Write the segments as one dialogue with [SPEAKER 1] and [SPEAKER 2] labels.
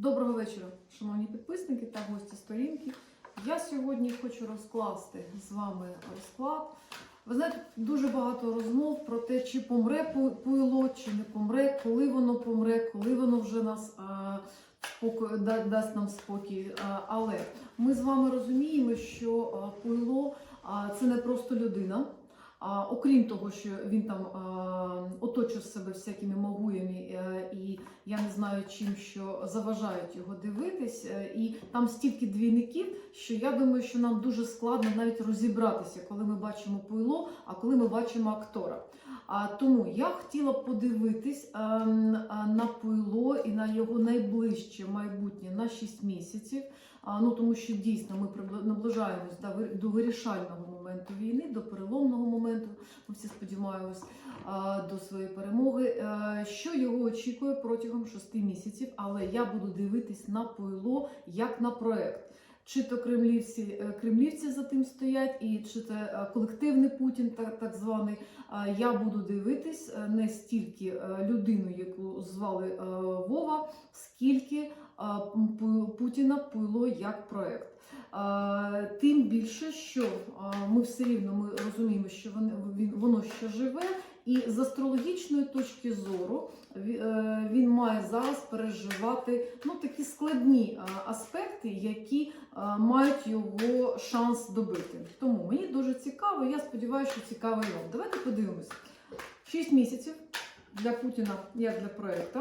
[SPEAKER 1] Доброго вечора, шановні підписники та гості сторінки. Я сьогодні хочу розкласти з вами розклад. Ви знаєте, дуже багато розмов про те, чи помре пу- пуйло, чи не помре, коли воно помре, коли воно вже нас а, споко- да- дасть нам спокій. А, але ми з вами розуміємо, що а, пуйло а, це не просто людина. А, окрім того, що він там а, оточив себе всякими могуями, е, і я не знаю чим, що заважають його дивитись. е, І там стільки двійників, що я думаю, що нам дуже складно навіть розібратися, коли ми бачимо пуйло, а коли ми бачимо актора. А тому я хотіла подивитись ем, а, на пуйло і на його найближче майбутнє на 6 місяців. А, ну тому що дійсно ми наближаємось до вирішального моменту війни, до переломного моменту. Ми всі сподіваємось до своєї перемоги. Е, Що його очікує протягом шести місяців, але я буду дивитись на пойло як на проект. Чи то кремлівці, е, кремлівці за тим стоять, і чи це е, колективний Путін, так, так званий. Я буду дивитись е, не стільки людину, яку звали Вова, скільки Путіна пуйло як проект. Тим більше, що ми все рівно ми розуміємо, що воно ще живе, і з астрологічної точки зору е, він має зараз переживати ну, такі складні е, аспекти, які е, мають його шанс добити. Тому мені дуже цікаво, я сподіваюся, що цікаво і вам. Давайте подивимось. 6 місяців для Путіна, як для проєкту,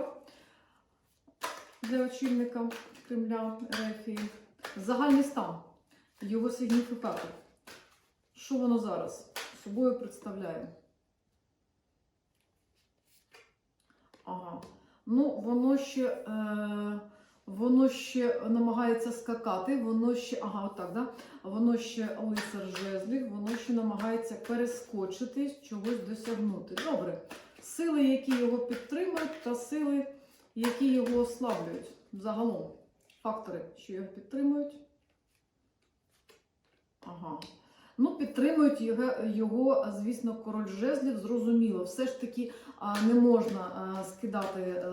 [SPEAKER 1] для очільника Кремля РФ. Загальний стан, його сигніфікатор. Що воно зараз собою представляє? Ага. Ну, воно ще, е, воно ще намагається скакати, воно ще, ага, отак, да? Воно ще лицар жезлів, воно ще намагається перескочити, чогось досягнути. Добре. Сили, які його підтримують, та сили, які його ослаблюють. Загалом. Фактори, що його підтримують. Ага. Ну, підтримують його, його, звісно, король жезлів, зрозуміло. Все ж таки не можна скидати е,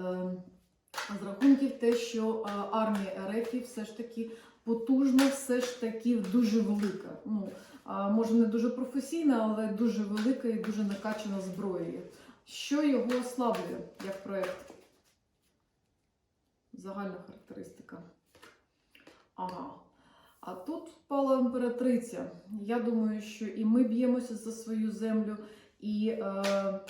[SPEAKER 1] з рахунків те, що армія РФ все ж таки потужна, все ж таки дуже велика. Ну, може не дуже професійна, але дуже велика і дуже накачана зброєю. Що його ослаблює як проєкт? Загальна характеристика. Ага. А тут впала імператриця. Я думаю, що і ми б'ємося за свою землю, і е,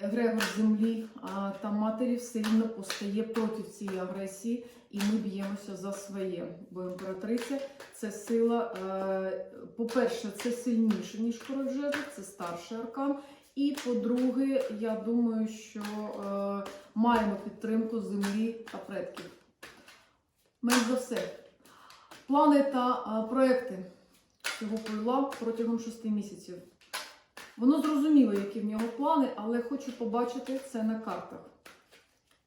[SPEAKER 1] Егрегор землі а, та матері все рівно постає проти цієї агресії, і ми б'ємося за своє. Бо імператриця це сила, е, по-перше, це сильніше, ніж король це старший аркан. І по-друге, я думаю, що е, маємо підтримку землі та предків. Менш за все. Плани та проекти цього пойла протягом шести місяців. Воно зрозуміло, які в нього плани, але хочу побачити це на картах.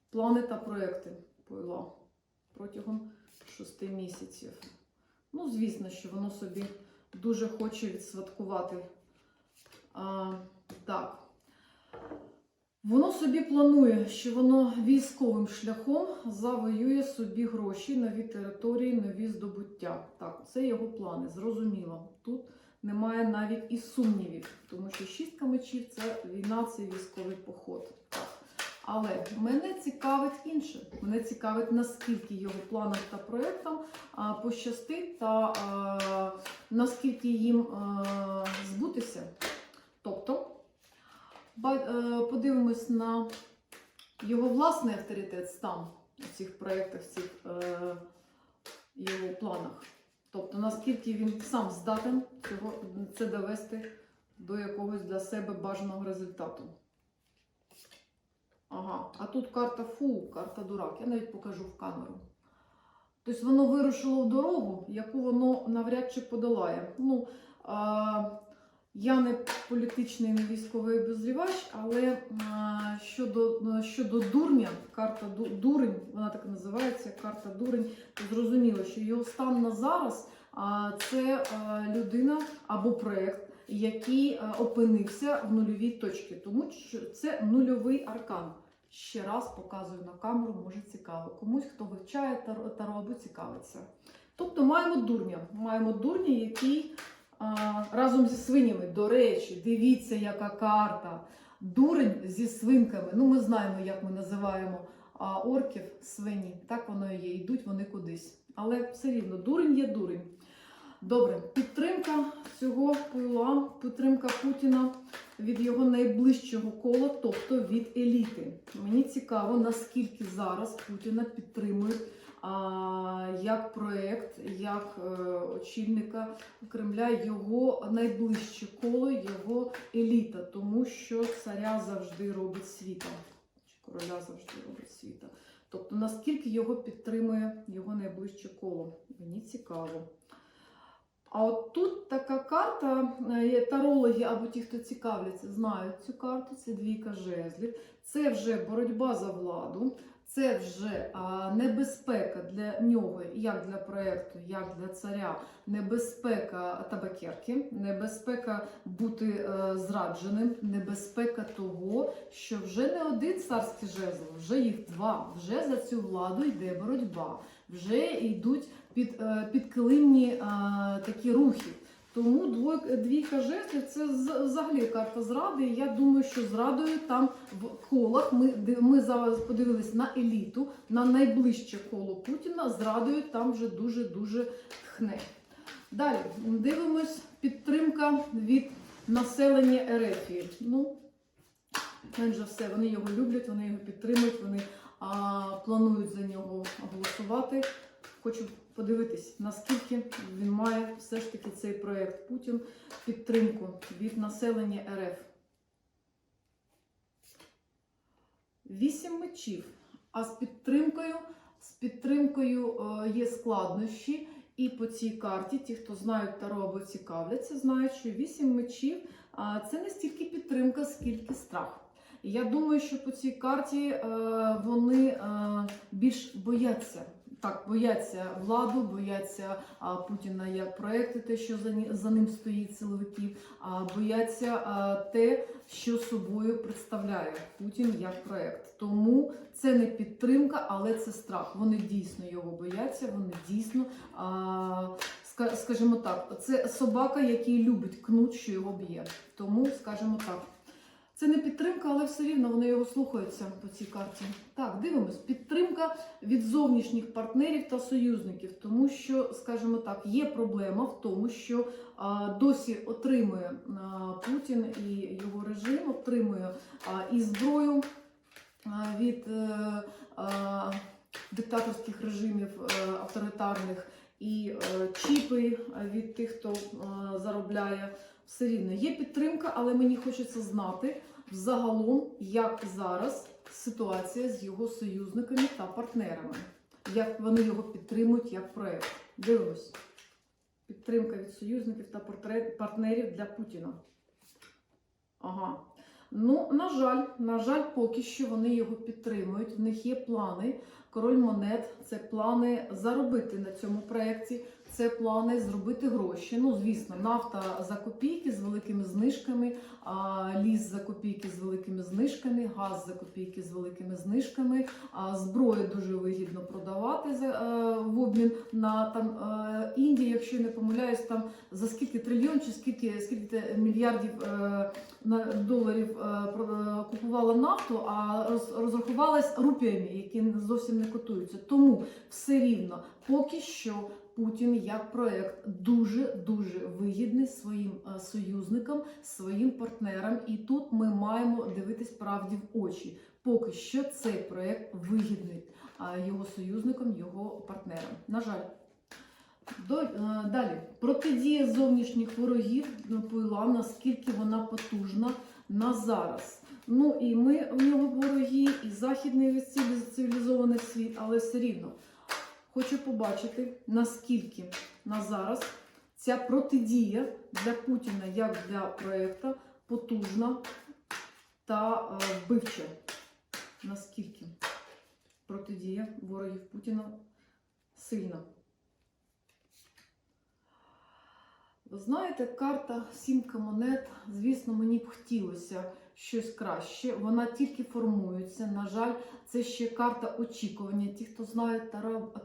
[SPEAKER 1] Плани та проекти пойла протягом шести місяців. Ну, звісно, що воно собі дуже хоче відсвяткувати. А, так. Воно собі планує, що воно військовим шляхом завоює собі гроші, нові території, нові здобуття. Так, це його плани, зрозуміло. Тут немає навіть і сумнівів, тому що шістка мечів це війна, це військовий поход. Але мене цікавить інше. Мене цікавить, наскільки його планам та проєктам пощастить та а, наскільки їм а, збутися. Тобто. Ба- е, Подивимось на його власний авторитет стан у цих проєктах, в цих е, його планах. Тобто, наскільки він сам здатен цього, це довести до якогось для себе бажаного результату. Ага, а тут карта фу, карта дурак. Я навіть покажу в камеру. Тобто воно вирушило в дорогу, яку воно навряд чи подолає. Ну, а, я не політичний, не військовий обозрівач, але а, щодо, щодо дурня, карта дурень, вона так і називається, карта дурень, зрозуміло, що його стан на зараз а, це а, людина або проєкт, який а, опинився в нульовій точці, тому що це нульовий аркан. Ще раз показую на камеру, може цікаво. Комусь, хто вивчає таро, таро або цікавиться. Тобто маємо дурня. Маємо дурня, який разом зі свинями, до речі, дивіться, яка карта. Дурень зі свинками. Ну, ми знаємо, як ми називаємо орків свині. Так воно і є. Йдуть вони кудись. Але все рівно, дурень є дурень. Добре, підтримка цього пила, підтримка Путіна від його найближчого кола, тобто від еліти. Мені цікаво, наскільки зараз Путіна підтримують як проєкт, як е, очільника Кремля, його найближче коло, його еліта, тому що царя завжди робить світом, чи короля завжди робить світа. Тобто, наскільки його підтримує його найближче коло? Мені цікаво. А от тут така карта, е, тарологи або ті, хто цікавляться, знають цю карту, це двійка жезлів. Це вже боротьба за владу, це вже небезпека для нього, як для проєкту, як для царя, небезпека табакерки, небезпека бути е, зрадженим, небезпека того, що вже не один царський жезл, вже їх два. Вже за цю владу йде боротьба, вже йдуть під, е, підкилимні е, такі рухи. Тому двійка жезлів це взагалі карта зради. І Я думаю, що зрадою там в колах ми, ми зараз подивились на еліту, на найближче коло Путіна. Зрадою там вже дуже-дуже тхне. Далі дивимось підтримка від населення Ерефії. Ну, менше все, вони його люблять, вони його підтримують, вони а, планують за нього голосувати. Хочу подивитись, наскільки він має все ж таки цей проект Путін підтримку від населення РФ. Вісім мечів. А з підтримкою, з підтримкою е, є складнощі. І по цій карті, ті, хто знають Таро або цікавляться, знають, що вісім мечів це не стільки підтримка, скільки страх. І я думаю, що по цій карті е, вони е, більш бояться. Так, бояться владу, бояться а, Путіна як проекти, те, що за, за ним стоїть силовиків, а бояться а, те, що собою представляє Путін як проект. Тому це не підтримка, але це страх. Вони дійсно його бояться, вони дійсно, а, скажімо так, це собака, який любить кнут, що його б'є. Тому, скажімо так. Це не підтримка, але все рівно вони його слухаються по цій карті. Так, дивимось. Підтримка від зовнішніх партнерів та союзників, тому що, скажімо так, є проблема в тому, що а, досі отримує а, Путін і його режим, отримує а, і зброю а, від е, а, диктаторських режимів е, авторитарних, і е, чіпи від тих, хто е, заробляє. Все рівно є підтримка, але мені хочеться знати взагалом, як зараз ситуація з його союзниками та партнерами, як вони його підтримують як проект. Дивимось. Підтримка від союзників та партнерів для Путіна. Ага. Ну, на жаль, на жаль, поки що вони його підтримують. В них є плани. Король монет це плани заробити на цьому проєкті, це плани зробити гроші. Ну, звісно, нафта за копійки з великими знижками, а, ліс за копійки з великими знижками, газ за копійки з великими знижками, а, зброю дуже вигідно продавати е, в обмін на там е, Індію, якщо не помиляюсь, там за скільки трильйон чи скільки, скільки мільярдів е, доларів купувала нафту, а роз, розрахувалась рупіями, які зовсім не котуються. Тому все рівно поки що Путін як проект дуже дуже вигідний своїм е, союзникам, своїм партнерам. І тут ми маємо дивитись правді в очі. Поки що цей проект вигідний його союзникам, його партнерам. На жаль. Е, далі протидія зовнішніх ворогів напила, наскільки вона потужна на зараз. Ну і ми в нього вороги, і західний цивілізований світ, але все рівно хочу побачити, наскільки на зараз ця протидія для Путіна як для проєкту потужна та е, вбивча. Наскільки протидія ворогів Путіна сильна. Ви знаєте, карта сімка монет. Звісно, мені б хотілося, щось краще. Вона тільки формується. На жаль, це ще карта очікування. Ті, хто знають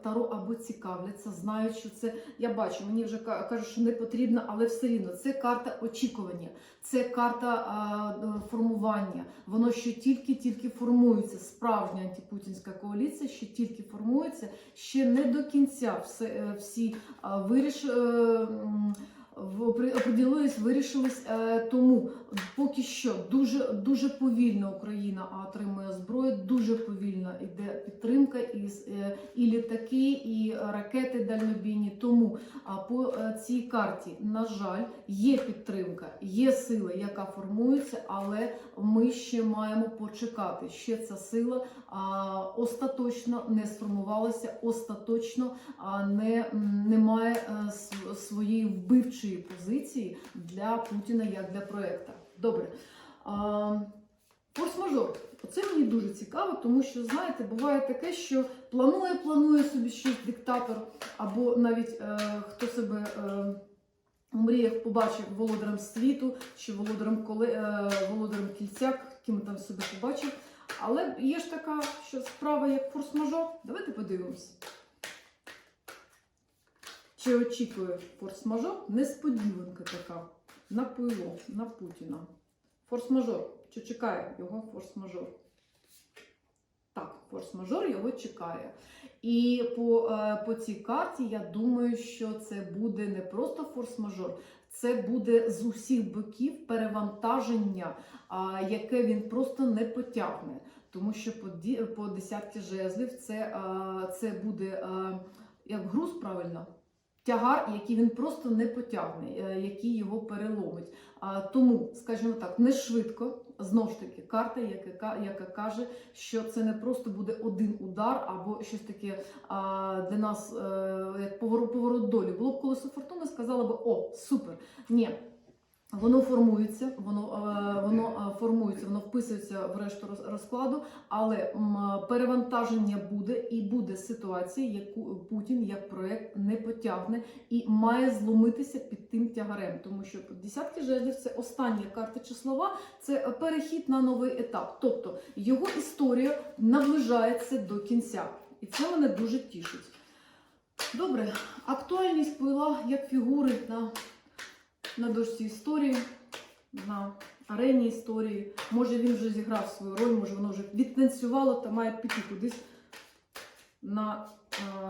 [SPEAKER 1] таро, або цікавляться, знають, що це я бачу. Мені вже кажуть, що не потрібно, але все рівно це карта очікування, це карта а, е, формування. Воно ще тільки-тільки формується. Справжня антипутінська коаліція ще тільки формується, ще не до кінця все, е, всі а, виріш. е, в- опри- оприділились, вирішились. Е, тому поки що дуже дуже повільно Україна отримує зброю, дуже повільно йде підтримка і, е, і літаки, і ракети дальнобійні. Тому по е, цій карті, на жаль, є підтримка, є сила, яка формується, але ми ще маємо почекати. Ще ця сила остаточно не сформувалася, остаточно не, не має е, своєї вбивчої позиції для Путіна як для проекта. Добре. Форс-мажор. Оце мені дуже цікаво, тому що, знаєте, буває таке, що планує, планує собі щось диктатор, або навіть е, хто себе е, у мріях побачив володарем світу чи володарем, коле, е, володарем кільця, ким там себе побачив. Але є ж така що справа, як форс-мажор. Давайте подивимося. Чи очікує форс-мажор? Несподіванка така на пило, на Путіна. Форс-мажор. Чи чекає його форс-мажор? Так, форс-мажор його чекає. І по, е, по цій карті я думаю, що це буде не просто форс-мажор, це буде з усіх боків перевантаження, яке він просто не потягне. Тому що по, по десятки жезлів це, а, це буде а, як груз, правильно? Тягар, який він просто не потягне, е, який його переломить. Тому, скажімо так, не швидко. Знову ж таки, карта, яка, яка каже, що це не просто буде один удар або щось таке а, для нас а, як поворот, поворот долі. Було б колесо фортуни, сказала би, о, супер. Ні. Воно формується, воно, е, воно е, формується, воно вписується в решту розкладу, але перевантаження буде і буде ситуація, яку Путін як проект не потягне і має зломитися під тим тягарем, тому що десятки жезлів це остання карта числова, це перехід на новий етап. Тобто його історія наближається до кінця, і це мене дуже тішить. Добре, актуальність пила як фігури на, на дошці історії, на арені історії. Може він вже зіграв свою роль, може воно вже відтанцювало та має піти кудись на,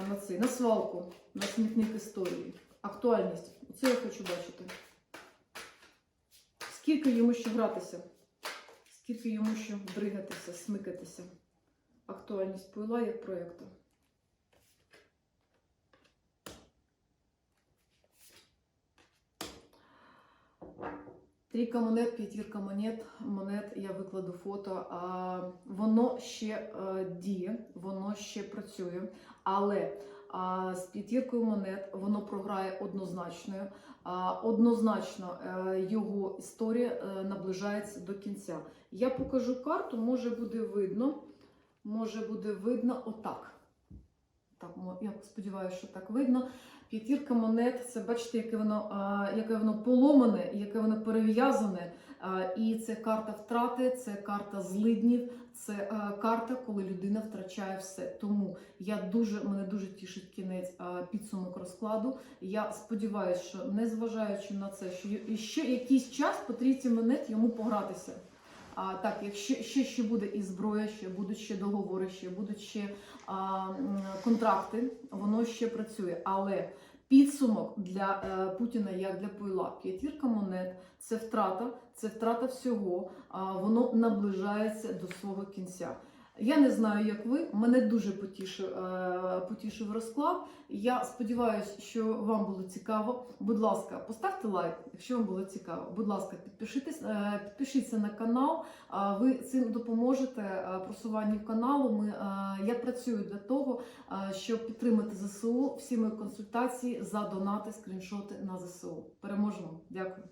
[SPEAKER 1] на, цей, на свалку, на смітник історії. Актуальність. Оце я хочу бачити. Скільки йому ще гратися? Скільки йому ще дригатися, смикатися? Актуальність пила як проєкту. Трійка монет, п'ятірка монет, монет, я викладу фото. Воно ще е, діє, воно ще працює, але з п'ятіркою монет воно програє однозначно. Однозначно е, його історія е, наближається до кінця. Я покажу карту, може буде видно. Може буде видно отак. Так, я сподіваюся, що так видно. П'ятірка монет, це бачите, яке воно, яке воно поломане, яке воно перев'язане. І це карта втрати, це карта злиднів, це карта, коли людина втрачає все. Тому я дуже мене дуже тішить кінець підсумок розкладу. Я сподіваюся, що незважаючи на це, що ще якийсь час по трійці монет йому погратися. А, так, якщо ще, ще буде і зброя, ще будуть ще договори, ще будуть ще а, контракти, воно ще працює. Але підсумок для е, Путіна як для Пойла, п'ятірка монет це втрата, це втрата всього, а воно наближається до свого кінця. Я не знаю, як ви. Мене дуже потішив, е, потішив розклад. Я сподіваюся, що вам було цікаво. Будь ласка, поставте лайк, якщо вам було цікаво. Будь ласка, е, підпишіться на канал. Ви цим допоможете е, просуванню каналу. Ми, я працюю для того, щоб підтримати ЗСУ. Всі мої консультації за донати, скріншоти на ЗСУ. Переможемо. Дякую.